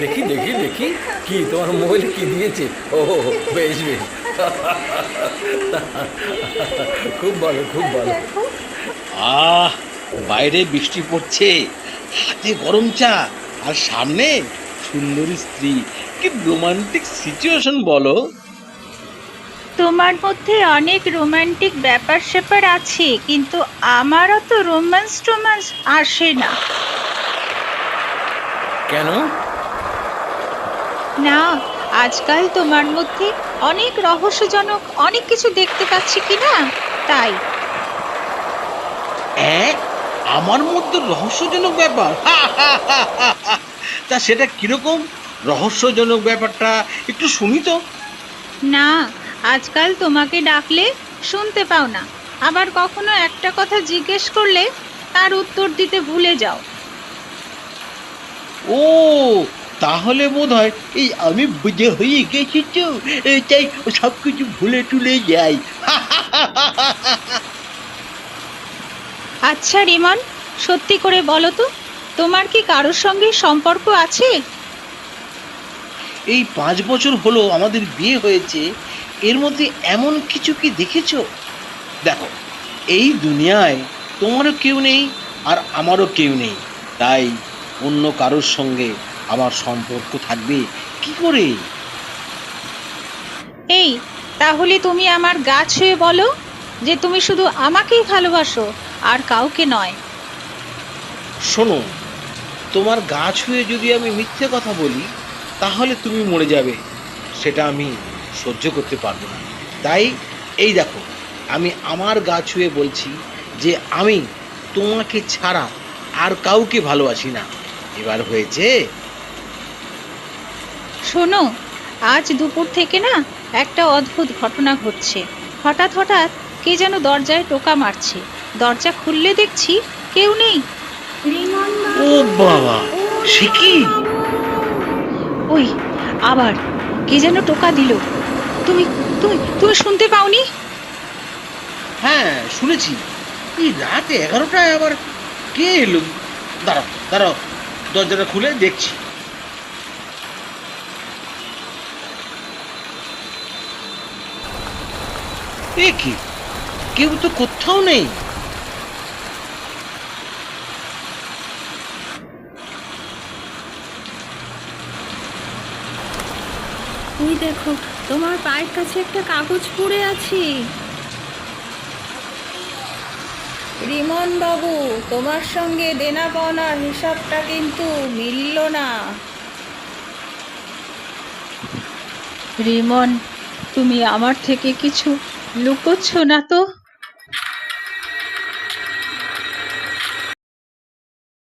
দেখি দেখি দেখি কি তোমার মোবাইলে কি দিয়েছে? ও বেশ বেশ। খুব ভালো খুব ভালো। আহ বাইরে বৃষ্টি পড়ছে। হাতে গরম চা। আর সামনে সুন্দরী স্ত্রী। কি রোমান্টিক সিচুয়েশন বলো। তোমার মধ্যে অনেক রোমান্টিক ব্যাপার স্যাপার আছে কিন্তু আমারও তো রোম্যান্স টোম্যান্স আসে না। কেন? না আজকাল তোমার মধ্যে অনেক রহস্যজনক অনেক কিছু দেখতে পাচ্ছি কি না? তাই। আমার মধ্যে রহস্যজনক ব্যাপার? তা সেটা কীরকম? রহস্যজনক ব্যাপারটা একটু শুনি তো। না আজকাল তোমাকে ডাকলে শুনতে পাও না। আবার কখনো একটা কথা জিজ্ঞেস করলে তার উত্তর দিতে ভুলে যাও। ও তাহলে বোধ হয় এই আমি বুঝে হয়ে গেছি তো। তাই সব কিছু ভুলে টুলে যাই। আচ্ছা রিমন সত্যি করে বলো তো তোমার কি কারোর সঙ্গে সম্পর্ক আছে? এই পাঁচ বছর হলো আমাদের বিয়ে হয়েছে। এর মধ্যে এমন কিছু কি দেখেছ? দেখো এই দুনিয়ায় তোমারও কেউ নেই আর আমারও কেউ নেই। তাই অন্য কারোর সঙ্গে আমার সম্পর্ক থাকবে? কি করে? এই তাহলে তুমি আমার গা ছুঁয়ে বলো যে তুমি শুধু আমাকেই ভালোবাসো আর কাউকে নয়। শোনো তোমার গা ছুঁয়ে যদি আমি মিথ্যে কথা বলি তাহলে তুমি মরে যাবে। সেটা আমি সহ্য করতে পারব না। তাই এই দেখো আমি আমার গা ছুঁয়ে বলছি যে আমি তোমাকে ছাড়া আর কাউকে ভালোবাসি না। এবার হয়েছে শোনো আজ দুপুর থেকে না একটা অদ্ভুত ঘটনা ঘটছে। হঠাৎ হঠাৎ কে যেন দরজায় টোকা মারছে। দরজা খুললে দেখছি কেউ নেই। ও বাবা সে কি? ওই আবার কে যেন টোকা দিল। তুমি তুমি তুমি শুনতে পাওনি? হ্যাঁ শুনেছি। এই রাত এগারোটায় আবার কে এলো? দাঁড়াও দাঁড়াও দরজাটা খুলে দেখছি। এ কি? কেউ তো কোথাও নেই। ওই দেখো তোমার পায়ের কাছে একটা কাগজ পড়ে আছে। রিমন বাবু তোমার সঙ্গে দেনা পাওনার হিসাবটা কিন্তু মিলল না। রিমন তুমি আমার থেকে কিছু লুকোচ্ছ না তো?